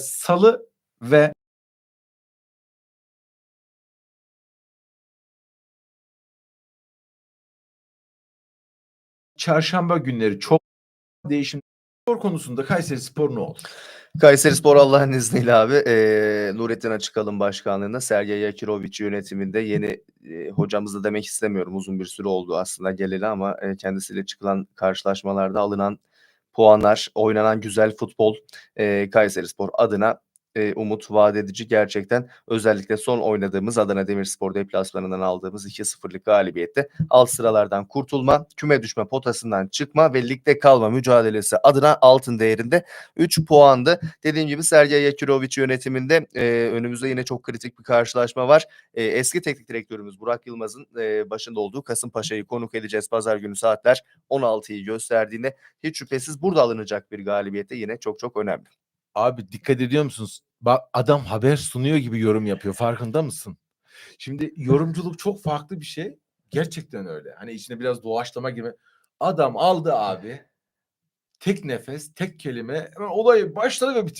Salı ve çarşamba günleri çok değişim spor konusunda Kayseri Spor ne olur? Kayseri Spor Allah'ın izniyle abi eee Nurettin Açıkalın başkanlığında Sergey Yakirovic yönetiminde yeni eee, hocamız da demek istemiyorum uzun bir süre oldu aslında geleli ama eee, kendisiyle çıkılan karşılaşmalarda alınan puanlar, oynanan güzel futbol eee Kayseri Spor adına eee, umut vaat edici gerçekten. Özellikle son oynadığımız Adana Demirspor deplasmanından aldığımız 2-0'lık galibiyette alt sıralardan kurtulma, küme düşme potasından çıkma ve ligde kalma mücadelesi adına altın değerinde 3 puandı. Dediğim gibi Sergey Yakirovic yönetiminde e, önümüzde yine çok kritik bir karşılaşma var. E, eski teknik direktörümüz Burak Yılmaz'ın e, başında olduğu Kasımpaşa'yı konuk edeceğiz. Pazar günü saatler 16'yı gösterdiğinde hiç şüphesiz burada alınacak bir galibiyette yine çok çok önemli. Abi dikkat ediyor musunuz? Bak adam haber sunuyor gibi yorum yapıyor. Farkında mısın? Şimdi yorumculuk çok farklı bir şey. Gerçekten öyle. Hani içine biraz doğaçlama gibi. Adam aldı abi. Tek nefes, tek kelime. Hemen olayı başladı ve bitirdi.